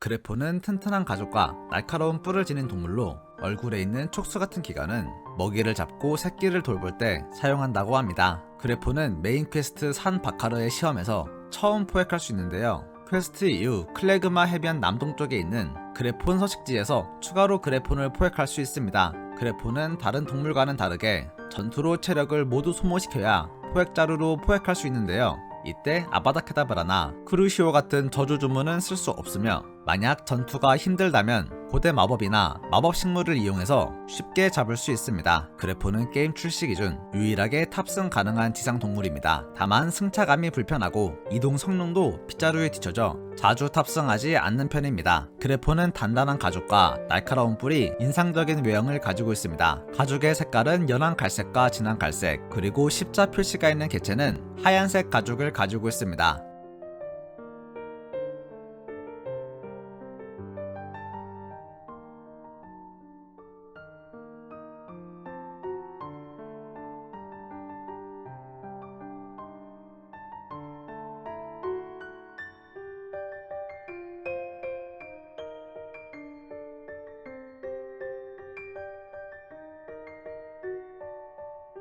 그래포는 튼튼한 가죽과 날카로운 뿔을 지닌 동물로 얼굴에 있는 촉수 같은 기관은 먹이를 잡고 새끼를 돌볼 때 사용한다고 합니다. 그래포는 메인 퀘스트 산 바카르의 시험에서 처음 포획할 수 있는데요. 퀘스트 이후 클레그마 해변 남동쪽에 있는 그래폰 서식지에서 추가로 그래폰을 포획할 수 있습니다. 그래폰은 다른 동물과는 다르게 전투로 체력을 모두 소모시켜야 포획 자루로 포획할 수 있는데요. 이때 아바다케다브라나 크루시오 같은 저주 주문은 쓸 수 없으며 만약 전투가 힘들다면 고대 마법이나 마법 식물을 이용해서 쉽게 잡을 수 있습니다. 그래포는 게임 출시 기준 유일하게 탑승 가능한 지상 동물입니다. 다만 승차감이 불편하고 이동 성능도 빗자루에 뒤처져 자주 탑승하지 않는 편입니다. 그래포는 단단한 가죽과 날카로운 뿔이 인상적인 외형을 가지고 있습니다. 가죽의 색깔은 연한 갈색과 진한 갈색, 그리고 십자 표시가 있는 개체는 하얀색 가죽을 가지고 있습니다.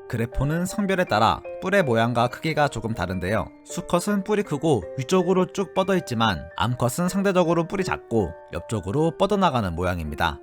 그래포는 성별에 따라 뿔의 모양과 크기가 조금 다른데요. 수컷은 뿔이 크고 위쪽으로 쭉 뻗어 있지만 암컷은 상대적으로 뿔이 작고 옆쪽으로 뻗어나가는 모양입니다.